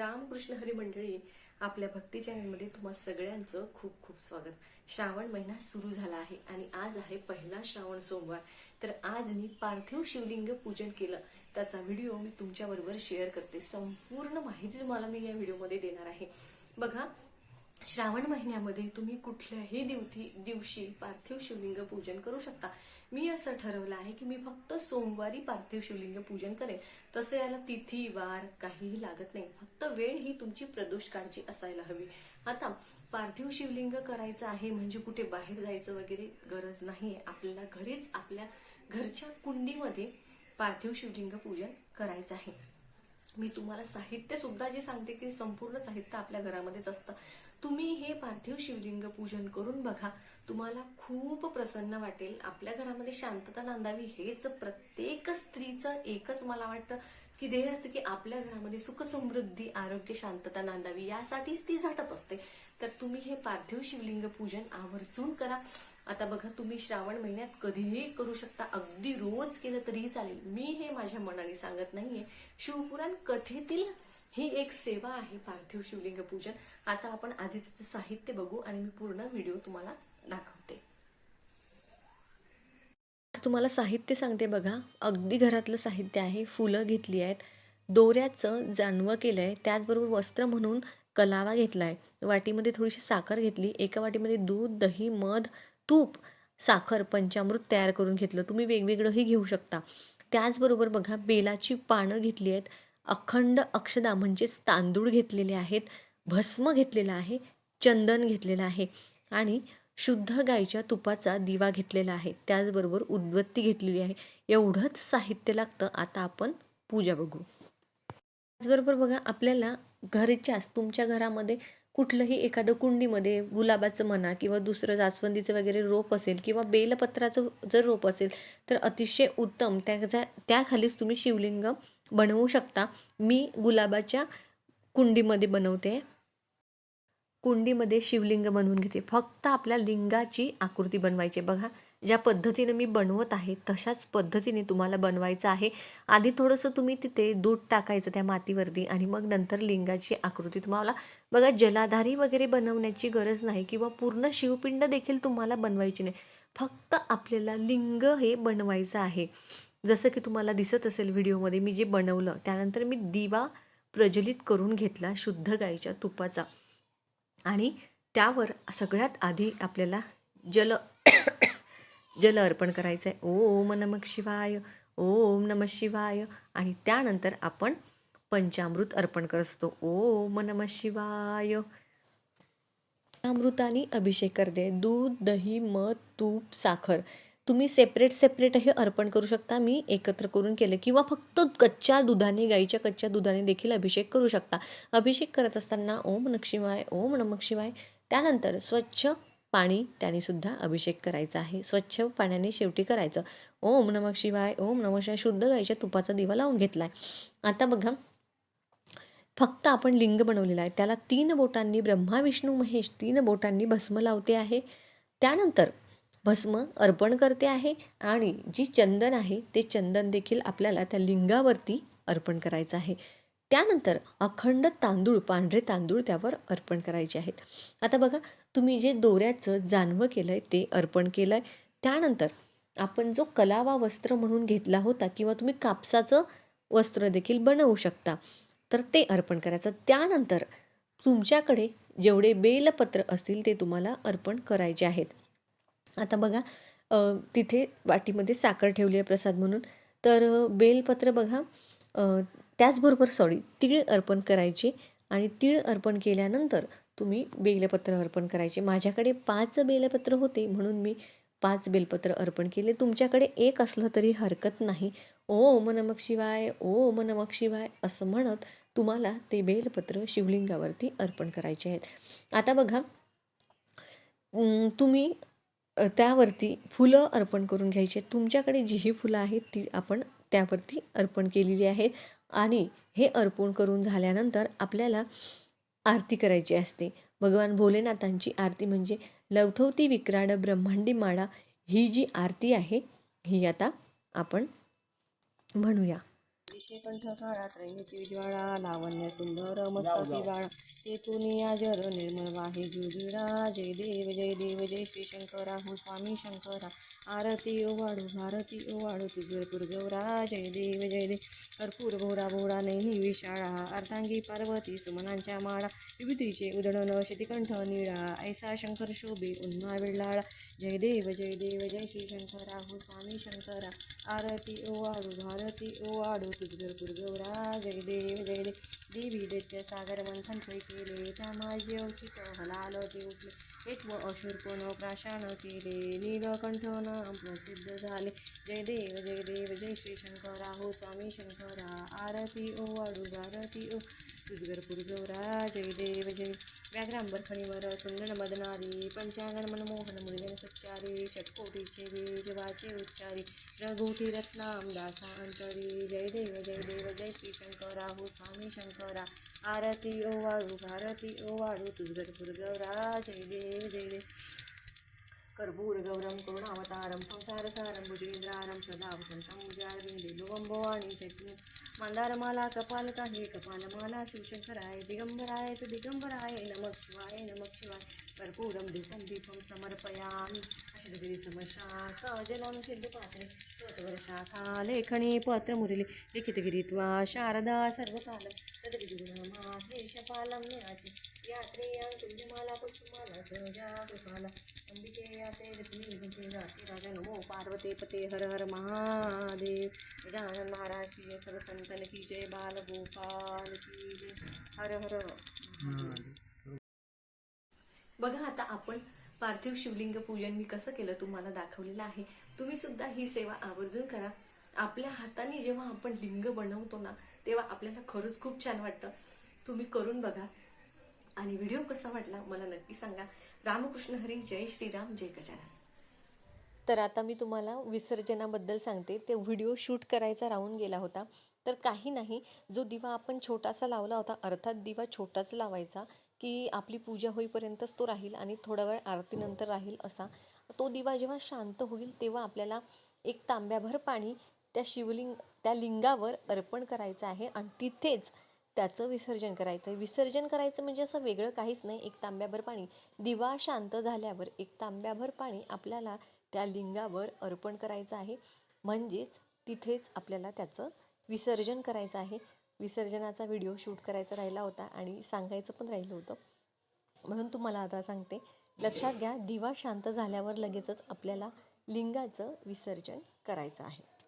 रामकृष्ण हरी मंडळी आपल्या भक्ती चॅनलमध्ये तुम्हा सगळ्यांचं खूप खूप स्वागत. श्रावण महिना सुरू झाला आहे आणि आज आहे पहिला श्रावण सोमवार. तर आज मी पार्थिव शिवलिंग पूजन केलं. त्याचा व्हिडिओ मी तुमच्याबरोबर शेअर करते. संपूर्ण माहिती तुम्हाला मी या व्हिडिओमध्ये देणार आहे. बघा श्रावण महिन्यामध्ये तुम्ही कुठल्याही दिवशी दिवशी पार्थिव शिवलिंग पूजन करू शकता. मी असं ठरवलं आहे की मी फक्त सोमवारी पार्थिव शिवलिंग पूजन करेन. तसं याला तिथी वार काहीही लागत नाही. फक्त वेळ ही तुमची प्रदोष काळजी असायला हवी. आता पार्थिव शिवलिंग करायचं आहे म्हणजे कुठे बाहेर जायचं वगैरे गरज नाही आपल्याला घरीच आपल्या घरच्या कुंडीमध्ये पार्थिव शिवलिंग पूजन करायचं आहे. मी तुम्हाला साहित्य सुद्धा जे सांगते की संपूर्ण साहित्य आपल्या घरामध्येच असतं. तुम्ही हे पार्थिव शिवलिंग पूजन करून बघा तुम्हाला खूप प्रसन्न वाटेल. आपल्या घरामध्ये शांतता नांदावी हेच प्रत्येक स्त्रीचं एकच मला वाटतं. की ध्येय असतं की आपल्या घरामध्ये सुख समृद्धी आरोग्य शांतता नांदावी यासाठीच ती झटत असते. तर तुम्ही हे पार्थिव शिवलिंग पूजन आवर्जून करा. आता बघा तुम्ही श्रावण महिन्यात कधीही करू शकता. अगदी रोज केलं तरीही चालेल. मी हे माझ्या मनाने सांगत नाहीये. शिवपुराण कथेतील ही एक सेवा आहे पार्थिव शिवलिंग पूजन. आता आपण आधी त्याचं साहित्य बघू आणि मी पूर्ण व्हिडिओ तुम्हाला दाखवते. तुम्हाला साहित्य सांगते बघा. अगदी घरातलं साहित्य आहे. फुलं घेतली आहेत. दोऱ्याचं जानवं केलं आहे त्याचबरोबर वस्त्र म्हणून कलावा घेतला आहे वाटीमध्ये थोडीशी साखर घेतली. एका वाटीमध्ये दूध दही मध तूप साखर पंचामृत तयार करून घेतलं. तुम्ही वेगवेगळंही घेऊ शकता. त्याचबरोबर बघा बेलाची पानं घेतली आहेत. अखंड अक्षदा म्हणजेच तांदूळ घेतलेले आहेत. भस्म घेतलेला आहे. चंदन घेतलेलं आहे. आणि शुद्ध गाईच्या तुपाचा दिवा घेतलेला आहे. त्याचबरोबर उदबत्ती घेतलेली आहे. एवढंच साहित्य लागतं. आता आपण पूजा बघू. त्याचबरोबर बघा आपल्याला घरच्याच तुमच्या घरामध्ये कुठलंही एखादं कुंडीमध्ये गुलाबाचं म्हणा किंवा दुसरं जास्वंदीचं वगैरे रोप असेल किंवा बेलपत्राचं जर रोप असेल तर अतिशय उत्तम. त्याचा त्याखालीच तुम्ही शिवलिंग बनवू शकता. मी गुलाबाच्या कुंडीमध्ये बनवते. कुंडीमध्ये शिवलिंग बनवून घेते. फक्त आपल्या लिंगाची आकृती बनवायची बघा ज्या पद्धतीने मी बनवत आहे तशाच पद्धतीने तुम्हाला बनवायचं आहे. आधी थोडंसं तुम्ही तिथे दूध टाकायचं त्या मातीवरती आणि मग नंतर लिंगाची आकृती तुम्हाला बघा जलाधारी वगैरे बनवण्याची गरज नाही किंवा पूर्ण शिवपिंड देखील तुम्हाला बनवायची नाही. फक्त आपल्याला लिंग हे बनवायचं आहे. जसं की तुम्हाला दिसत असेल व्हिडिओमध्ये मी जे बनवलं त्यानंतर मी दिवा प्रज्वलित करून घेतला शुद्ध गाईच्या तुपाचा. आणि त्यावर सगळ्यात आधी आपल्याला जल जल अर्पण करायचं आहे. ओम नमः शिवाय ओम नमः शिवाय. आणि त्यानंतर आपण पंचामृत अर्पण करत असतो. ओम नमः शिवाय. अमृताने अभिषेक करते दूध दही मध तूप साखर. तुम्ही सेपरेट सेपरेट हे अर्पण करू शकता मी एकत्र करून केलं. किंवा फक्त कच्च्या दुधाने गाईच्या कच्च्या दुधाने देखील अभिषेक करू शकता. अभिषेक करत असताना ओम नक्षिवाय ओम नमक शिवाय. त्यानंतर स्वच्छ पाणी त्याने सुद्धा अभिषेक करायचा आहे. स्वच्छ पाण्याने शेवटी करायचं. ओम नमक शिवाय ओम नमः शिवाय शुद्ध गाईच्या तुपाचा दिवा लावून घेतला आहे आता बघा फक्त आपण लिंग बनवलेलं आहे. त्याला तीन बोटांनी ब्रह्मा विष्णू महेश तीन बोटांनी भस्म लावते आहे. त्यानंतर भस्म अर्पण करते आहे आणि जी चंदन आहे ते चंदन देखील आपल्याला त्या लिंगावरती अर्पण करायचं आहे. त्यानंतर अखंड तांदूळ पांढरे तांदूळ त्यावर अर्पण करायचे आहेत. आता बघा तुम्ही जे दोऱ्याचं जानवं केलं आहे ते अर्पण केलं आहे त्यानंतर आपण जो कलावा वस्त्र म्हणून घेतला होता किंवा तुम्ही कापसाचं वस्त्र देखील बनवू शकता तर ते अर्पण करायचं. त्यानंतर तुमच्याकडे जेवढे बेलपत्र असतील ते तुम्हाला अर्पण करायचे आहेत. आता बघा तिथे वाटीमध्ये साखर ठेवली आहे प्रसाद म्हणून. तर बेलपत्र बघा त्याचबरोबर सॉरी तीळ अर्पण करायचे आणि तीळ अर्पण केल्यानंतर तुम्ही बेलपत्र अर्पण करायचे. माझ्याकडे पाच बेलपत्र होते म्हणून मी पाच बेलपत्र अर्पण केले. तुमच्याकडे एक असलं तरी हरकत नाही. ओम नमक शिवाय ओम नमक शिवाय असं म्हणत तुम्हाला ते बेलपत्र शिवलिंगावरती अर्पण करायचे आहेत. आता बघा तुम्ही त्यावरती फुलं अर्पण करून घ्यायची तुमच्याकडे जीही फुलं आहेत ती आपण त्यावरती अर्पण केलेली आहेत आणि हे अर्पण करून झाल्यानंतर आपल्याला आरती करायची असते. भगवान भोलेनाथांची आरती म्हणजे लवथवती विक्राड ब्रह्मांडी माळा ही जी आरती आहे ही आता आपण म्हणूया. काळा लावण्य सुंदर बाळा. तेथून या जर निर्मळ वाहे जुजुरा जय देव जय देव जय श्री शंकरा हो स्वामी शंकरा. आरती ओ वाढू भारती ओ वाढू तुझरपूर गौरा जय देव जय देव. कर्पूर भोरा भोरा नैनी विशाळा. अर्धांगी पार्वती सुमनांच्या माळा. विभूतीचे उदळण शितिकंठ निळा. ऐसा शंकर शोभे उन्हा वेळाळा जय देव जय देव जय श्री शंकरा हो स्वामी शंकरा. आरती ओ वाढू भारती ओ वाढू तुझरपूर गौरा. जय देव जय देव. देवी सागर मंथन केले. त्या माझे औषिक हलाल ते उठले. एक व अशुर कोण प्राशान केले. नीलकंठ नाम प्रसिद्ध झाले. जय देव जय देव जय श्री शंकरा हो स्वामी शंकरा. आरती ओ वाडू आरती ओ. तुझगरपूर गौरा जय देव जय. व्याघ्रांबर खणीवर सुंदर मदनारी. पंचांगण मनमोहन मुरजन सच्चारी षटकोटीचे बीज वाचे उच्चारी. रघुटी रत्नाम दासांतरी जय देव जय देव जय श्री शंकरा हो स्वामी भारती आरती ओ वाळू भारती ओ वाळू तुझगरपूर गौरा जय देव जय देव कर्पूर गौरम करुणावतारम संसार सारम भुजेंद्रारम सदा उजारविंदे जारविंदे लोकंबवाणी चटणी मंदारमाला कपाल काही कपालमाला शिवशंकराय दिगंबराय तु दिगंबराय नमः शिवाय नमः शिवाय. कर्पूरम दीपम दीपम समर्पयामि. अशदगिरी समशा जलम सिद्धपात्रे स्तोत्रवर्षाखा लेखनी पत्रमुरली लिखितगिरित्वा शारदा सर्वकालं तदविदुर्नमा हर हर महादेव। गजानन महाराज की जय सर्व संतन की जय बाल गोपाल की जय। हर हर बघा आता आपण पार्थिव शिवलिंग पूजन मी कसं केलं तुम्हाला दाखवलेलं आहे. तुम्ही सुद्धा ही सेवा आवर्जून करा. आपल्या हाताने जेव्हा आपण लिंग बनवतो ना तेव्हा आपल्याला खरंच खूप छान वाटतं. तुम्ही करून बघा. आणि व्हिडिओ कसा वाटला मला नक्की सांगा. रामकृष्ण हरी जय श्रीराम जय गजानन. तर आता मी तुम्हाला विसर्जनाबद्दल सांगते. ते व्हिडिओ शूट करायचा राहून गेला होता. तर काही नाही जो दिवा आपण छोटासा लावला होता अर्थात दिवा छोटाच लावायचा की आपली पूजा होईपर्यंतच तो राहील आणि थोडा वेळ आरतीनंतर राहील असा. तो दिवा जेव्हा शांत होईल तेव्हा आपल्याला एक तांब्याभर पाणी त्या शिवलिंग त्या लिंगावर अर्पण करायचं आहे आणि तिथेच त्याचं विसर्जन करायचं आहे. विसर्जन करायचं म्हणजे असं वेगळं काहीच नाही. एक तांब्याभर पाणी. दिवा शांत झाल्यावर एक तांब्याभर पाणी आपल्याला त्या लिंगावर अर्पण करायचं आहे. म्हणजेच तिथेच आपल्याला त्याचं विसर्जन करायचं आहे. विसर्जनाचा व्हिडिओ शूट करायचा राहिला होता आणि सांगायचं पण राहिलं होतं. म्हणून तुम्हाला आता सांगते. लक्षात घ्या दिवा शांत झाल्यावर लगेचच आपल्याला लिंगाचं विसर्जन करायचं आहे.